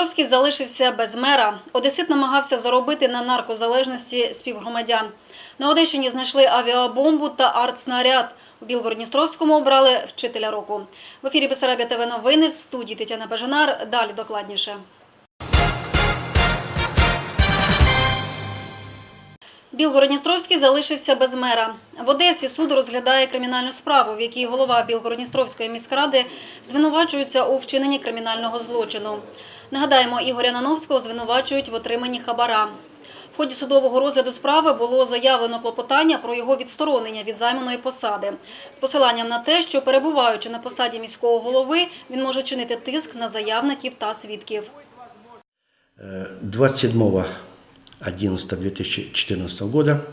Білгород-Дністровський залишився без мера. Одесит намагався заробити на наркозалежності співгромадян. На Одещині знайшли авіабомбу та артснаряд. У Білгород-Дністровському обрали вчителя року. В ефірі Бесарабія ТВ новини в студії Тетяна Бажанар. Далі докладніше. Білгород-Дністровський залишився без мера. В Одесі суд розглядає кримінальну справу, в якій голова Білгород-Дністровської міськради звинувачується у вчиненні кримінального злочину. Нагадаємо, Ігоря Нановського звинувачують в отриманні хабара. В ході судового розгляду справи було заявлено клопотання про його відсторонення від займаної посади з посиланням на те, що перебуваючи на посаді міського голови, він може чинити тиск на заявників та свідків. 27.11.2014 года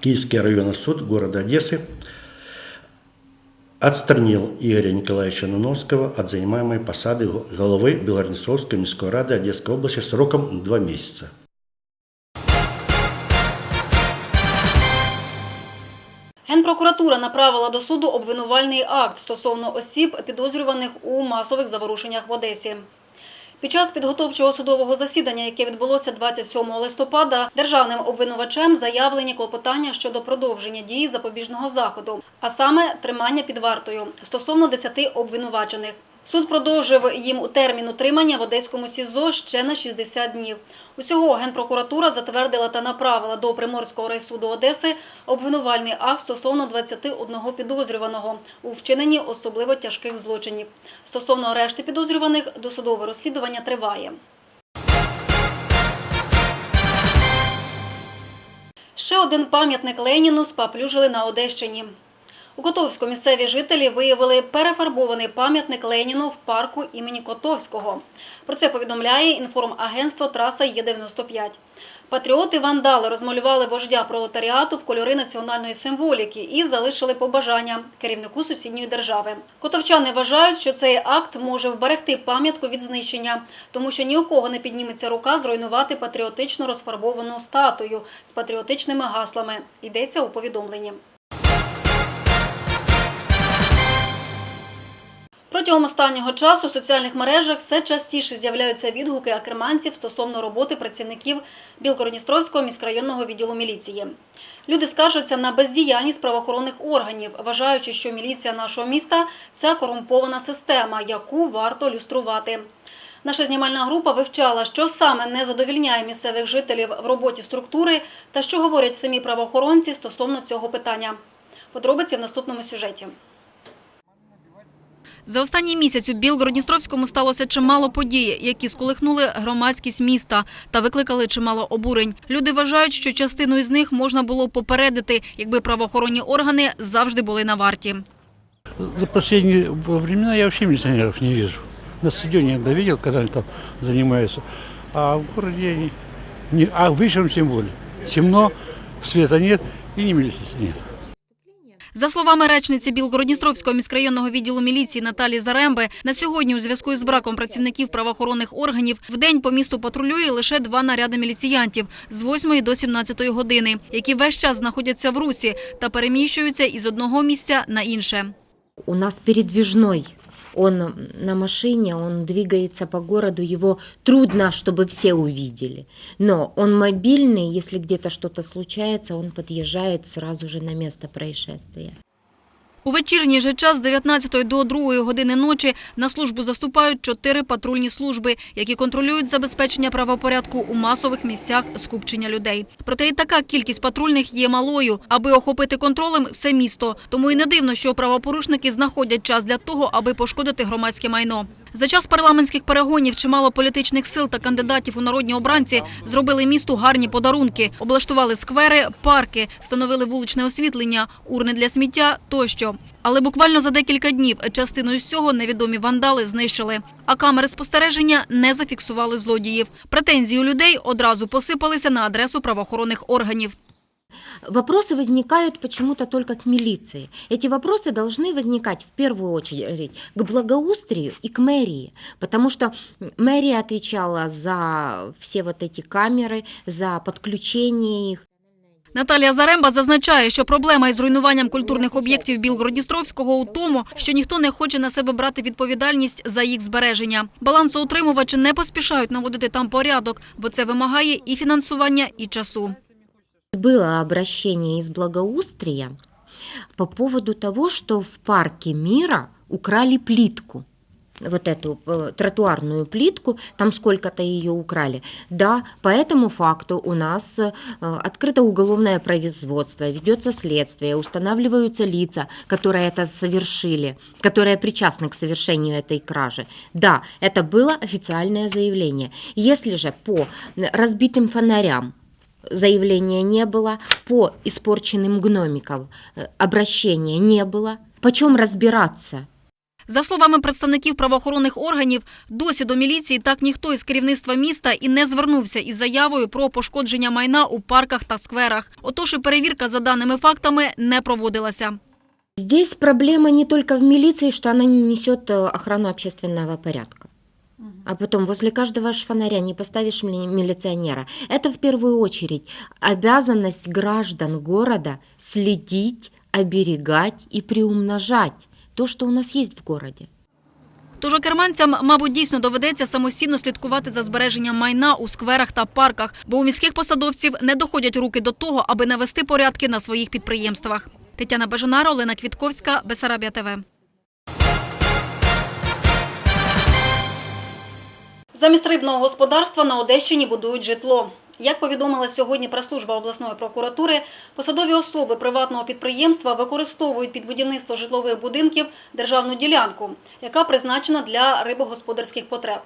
Киевский районный суд города Одессы отстранил Игоря Николаевича Нуновского от занимаемой посады головы Белгороднестровской міської ради Одесской области сроком два месяца. Генпрокуратура направила до суду обвинувальний акт стосовно осіб, підозрюваних у масових заворушеннях в Одесі. Під час підготовчого судового засідання, яке відбулося 27 листопада, державним обвинувачем заявлені клопотання щодо продовження дії запобіжного заходу, а саме тримання під вартою стосовно 10 обвинувачених. Суд продовжив їм у термін утримання в Одеському СІЗО ще на 60 днів. Усього Генпрокуратура затвердила та направила до Приморського райсуду Одеси обвинувальний акт стосовно 21 підозрюваного у вчиненні особливо тяжких злочинів. Стосовно решти підозрюваних, досудове розслідування триває. Ще один пам'ятник Леніну спаплюжили на Одещині. У Котовську місцеві жителі виявили перефарбований пам'ятник Леніну в парку імені Котовського. Про це повідомляє інформагентство Траса Є-95. Патріоти-вандали розмалювали вождя пролетаріату в кольори національної символіки і залишили побажання керівнику сусідньої держави. Котовчани вважають, що цей акт може вберегти пам'ятку від знищення, тому що ні у кого не підніметься рука зруйнувати патріотично розфарбовану статую з патріотичними гаслами. Йдеться у повідомленні. Протягом останнього часу у соціальних мережах все частіше з'являються відгуки акерманців стосовно роботи працівників Білгородністровського міськрайонного відділу міліції. Люди скаржаться на бездіяльність правоохоронних органів, вважаючи, що міліція нашого міста це корумпована система, яку варто люструвати. Наша знімальна група вивчала, що саме не задовільняє місцевих жителів в роботі структури та що говорять самі правоохоронці стосовно цього питання. Подробиці в наступному сюжеті. За останній місяць у Білгород-Дністровському сталося чимало подій, які сколихнули громадськість міста та викликали чимало обурень. Люди вважають, що частину із них можна було попередити, якби правоохоронні органи завжди були на варті. За последние времена я вообще милиционеров не вижу. На иногда видел, когда они там занимаются. А в я не, не- А вечером тем более. Темно, света нет и ни милиции нет. За словами речниці Білгородністровського міськрайонного відділу міліції Наталі Заремби, на сьогодні у зв'язку із браком працівників правоохоронних органів в день по місту патрулює лише два наряди міліціянтів з 8 до 17 години, які весь час знаходяться в русі та переміщуються із одного місця на інше. у нас передвижной. Он на машине, он двигается по городу, его трудно, чтобы все увидели. Но он мобильный, если где-то что-то случается, он подъезжает сразу же на место происшествия. У вечірній же час з 19 до 2 години ночі на службу заступають чотири патрульні служби, які контролюють забезпечення правопорядку у масових місцях скупчення людей. Проте і така кількість патрульних є малою, аби охопити контролем все місто. Тому і не дивно, що правопорушники знаходять час для того, аби пошкодити громадське майно. За час парламентських перегонів чимало політичних сил та кандидатів у народні обранці зробили місту гарні подарунки, облаштували сквери, парки, встановили вуличне освітлення, урни для сміття тощо. Але буквально за декілька днів частину з цього невідомі вандали знищили. А камери спостереження не зафіксували злодіїв. Претензії людей одразу посипалися на адресу правоохоронних органів. Вопросы возникают почему-то только к милиции. Эти вопросы должны возникать в первую очередь к благоустрию и к мэрии, потому что мэрия отвечала за все вот эти камеры, за подключение их. Наталія Заремба зазначає, що проблема із руйнуванням культурних об'єктів Білгородністровського у тому, що ніхто не хоче на себе брати відповідальність за їх збереження. Балансоутримувачі не поспішають наводити там порядок, бо це вимагає і фінансування, і часу. Было обращение из Благоустрия по поводу того, что в парке мира украли плитку. Вот эту э, тротуарную плитку, там сколько-то ее украли. Да, по этому факту у нас э, открыто уголовное производство, ведется следствие, устанавливаются лица, которые это совершили, которые причастны к совершению этой кражи. Да, это было официальное заявление. Если же по разбитым фонарям заявления не было, по испорченным гномикам э, обращения не было. Почем разбираться? За словами представників правоохоронних органів, досі до міліції так ніхто із керівництва міста і не звернувся із заявою про пошкодження майна у парках та скверах. Отож і перевірка за даними фактами не проводилася. Здесь проблема не только в милиции, что она не несет э, охрану общественного порядка. А потом возле каждого ж фонаря не поставишь мили- милиционера. Это в первую очередь обязанность граждан города следить, оберегать и приумножать то, что у нас есть в городе. Тож керманцям, мабуть, дійсно доведеться самостійно слідкувати за збереженням майна у скверах та парках, бо у міських посадовців не доходять руки до того, аби навести порядки на своїх підприємствах. Тетяна Бажанара, Олена Квітковська, Бесарабія ТВ. Замість рибного господарства на Одещині будують житло. Як повідомила сьогодні прес-служба обласної прокуратури, посадові особи приватного підприємства використовують під будівництво житлових будинків державну ділянку, яка призначена для рибогосподарських потреб.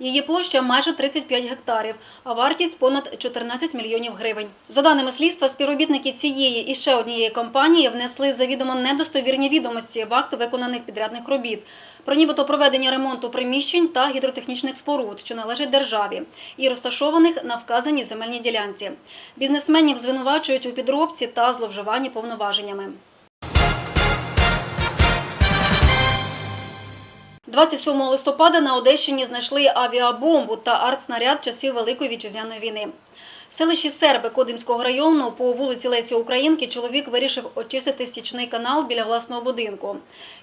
Її площа майже 35 гектарів, а вартість понад 14 мільйонів гривень. За даними слідства, співробітники цієї і ще однієї компанії внесли завідомо недостовірні відомості в акт виконаних підрядних робіт про нібито проведення ремонту приміщень та гідротехнічних споруд, що належать державі, і розташованих на вказаній земельній ділянці. Бізнесменів звинувачують у підробці та зловживанні повноваженнями. 27 листопада на Одещині знайшли авіабомбу та артснаряд часів Великої вітчизняної війни. В селищі Серби Кодимського району по вулиці Лесі Українки чоловік вирішив очистити стічний канал біля власного будинку.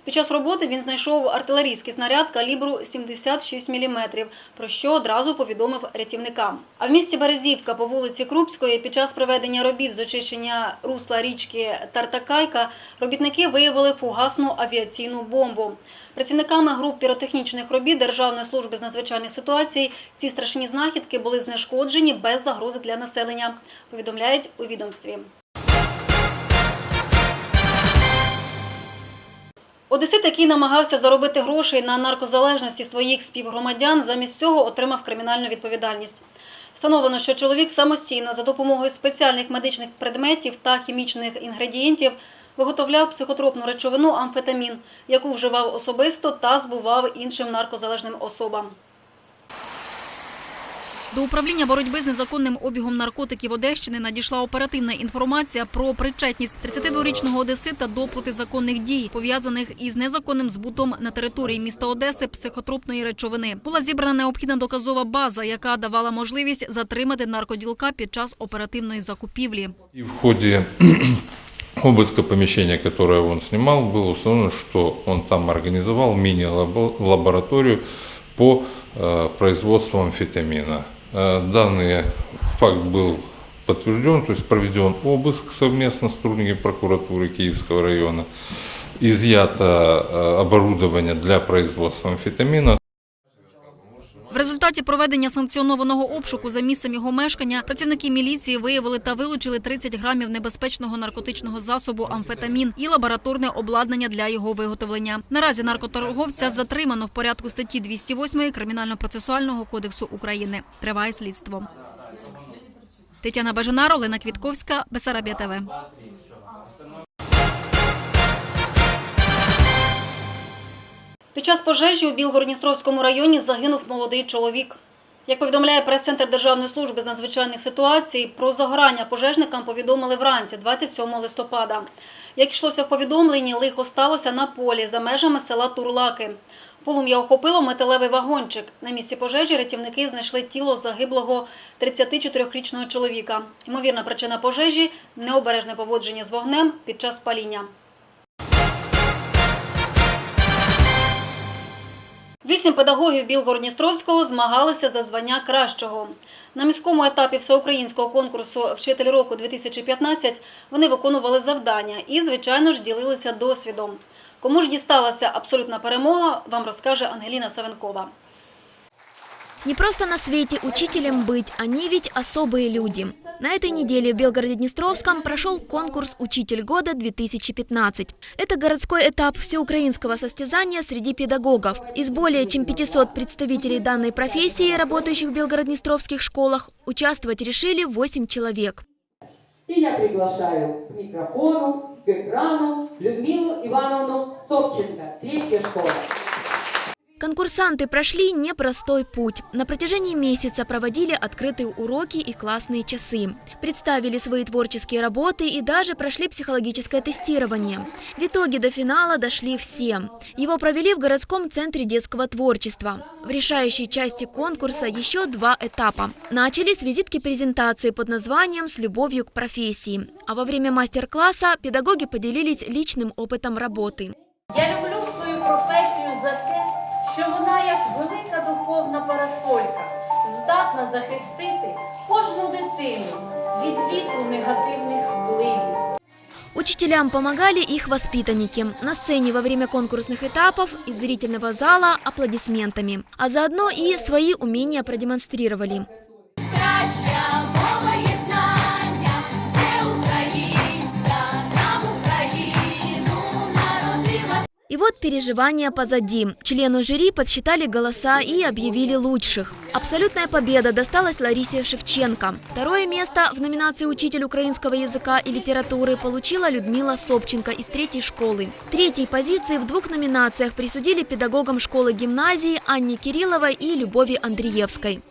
Під час роботи він знайшов артилерійський снаряд калібру 76 мм, про що одразу повідомив рятівникам. А в місті Березівка по вулиці Крупської під час проведення робіт з очищення русла річки Тартакайка робітники виявили фугасну авіаційну бомбу. Працівниками груп піротехнічних робіт Державної служби з надзвичайних ситуацій ці страшні знахідки були знешкоджені без загрози для населення, повідомляють у відомстві. Одесит, який намагався заробити грошей на наркозалежності своїх співгромадян, замість цього отримав кримінальну відповідальність. Встановлено, що чоловік самостійно за допомогою спеціальних медичних предметів та хімічних інгредієнтів виготовляв психотропну речовину амфетамін, яку вживав особисто та збував іншим наркозалежним особам. До управління боротьби з незаконним обігом наркотиків Одещини надійшла оперативна інформація про причетність 32-річного одесита до протизаконних дій, пов'язаних із незаконним збутом на території міста Одеси психотропної речовини. Була зібрана необхідна доказова база, яка давала можливість затримати наркоділка під час оперативної закупівлі. И в ходе обыска помещения, которое он снимал, было установлено, что он там организовал мини-лабораторию по э, производству амфетамина. Э, Данный факт был подтвержден, то есть проведен обыск совместно с сотрудниками прокуратуры Киевского района, изъято э, оборудование для производства амфетамина, результаті проведення санкціонованого обшуку за місцем його мешкання працівники міліції виявили та вилучили 30 грамів небезпечного наркотичного засобу амфетамін і лабораторне обладнання для його виготовлення. Наразі наркоторговця затримано в порядку статті 208 Кримінально-процесуального кодексу України. Триває слідство. Тетяна Бажанар, Олена Квітковська, Бесарабія ТВ. Під час пожежі у Білгородністровському районі загинув молодий чоловік. Як повідомляє прес-центр Державної служби з надзвичайних ситуацій, про загорання пожежникам повідомили вранці 27 листопада. Як йшлося в повідомленні, лихо сталося на полі за межами села Турлаки. Полум'я охопило металевий вагончик. На місці пожежі рятівники знайшли тіло загиблого 34-річного чоловіка. Ймовірна причина пожежі – необережне поводження з вогнем під час паління. Вісім педагогів Білгородністровського змагалися за звання кращого. На міському етапі всеукраїнського конкурсу «Вчитель року 2015» вони виконували завдання і, звичайно ж, ділилися досвідом. Кому ж дісталася абсолютна перемога, вам розкаже Ангеліна Савенкова. Не просто на свете учителем быть, они ведь особые люди. На этой неделе в Белгороде-Днестровском прошел конкурс «Учитель года-2015». Это городской этап всеукраинского состязания среди педагогов. Из более чем 500 представителей данной профессии, работающих в Белгород-Днестровских школах, участвовать решили 8 человек. И я приглашаю к микрофону, к экрану Людмилу Ивановну Собченко, третья школа. Конкурсанты прошли непростой путь. На протяжении месяца проводили открытые уроки и классные часы. Представили свои творческие работы и даже прошли психологическое тестирование. В итоге до финала дошли все. Его провели в городском центре детского творчества. В решающей части конкурса еще два этапа. Начались визитки презентации под названием «С любовью к профессии». А во время мастер-класса педагоги поделились личным опытом работы. Я люблю свою професію за те, що вона, як велика духовна парасолька, здатна захистити кожну дитину від вітру негативних впливів. Учителям помогали их воспитанники. На сцене во время конкурсных этапов из зрительного зала аплодисментами. А заодно и свои умения продемонстрировали. И вот переживания позади. Члены жюри подсчитали голоса и объявили лучших. Абсолютная победа досталась Ларисе Шевченко. Второе место в номинации «Учитель украинского языка и литературы» получила Людмила Собченко из третьей школы. Третьей позиции в двух номинациях присудили педагогам школы-гимназии Анне Кирилловой и Любови Андреевской.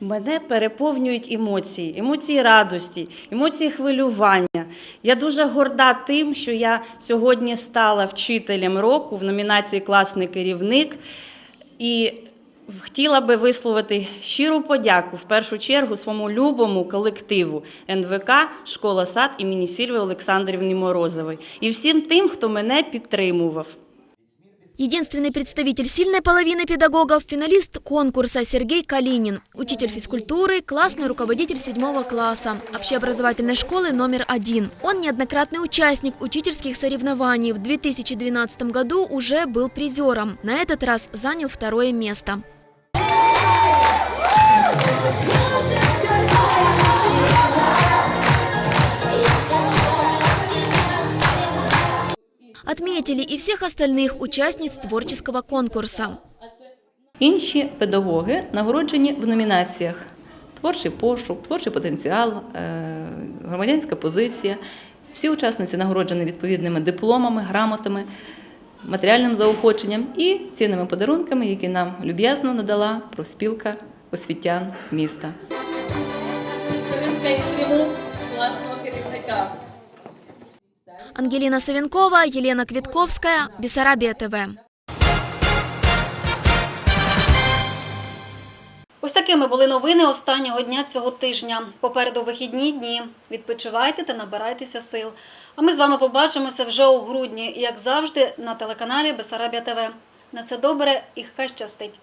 Мене переповнюють емоції, емоції радості, емоції хвилювання. Я дуже горда тим, що я сьогодні стала вчителем року в номінації Класний керівник і хотіла би висловити щиру подяку в першу чергу своєму любому колективу НВК Школа сад імені Сільви Олександрівни Морозової і всім тим, хто мене підтримував. Единственный представитель сильной половины педагогов – финалист конкурса Сергей Калинин, учитель физкультуры, классный руководитель седьмого класса общеобразовательной школы номер один. Он неоднократный участник учительских соревнований. В 2012 году уже был призером. На этот раз занял второе место. Отметили и всех остальных участниц творческого конкурса. Інші педагоги нагороджені в номінаціях Творчий пошук, творчий потенціал, е, громадянська позиція. Всі учасниці нагороджені відповідними дипломами, грамотами, матеріальним заохоченням і цінними подарунками, які нам люб'язно надала профспілка освітян міста. Ангелина Савенкова, Елена Квитковская, Бессарабия ТВ. Ось такими були новини останнього дня цього тижня. Попереду вихідні дні. Відпочивайте та набирайтеся сил. А ми з вами побачимося вже у грудні, як завжди, на телеканалі Бесарабія ТВ. На все добре і хай щастить!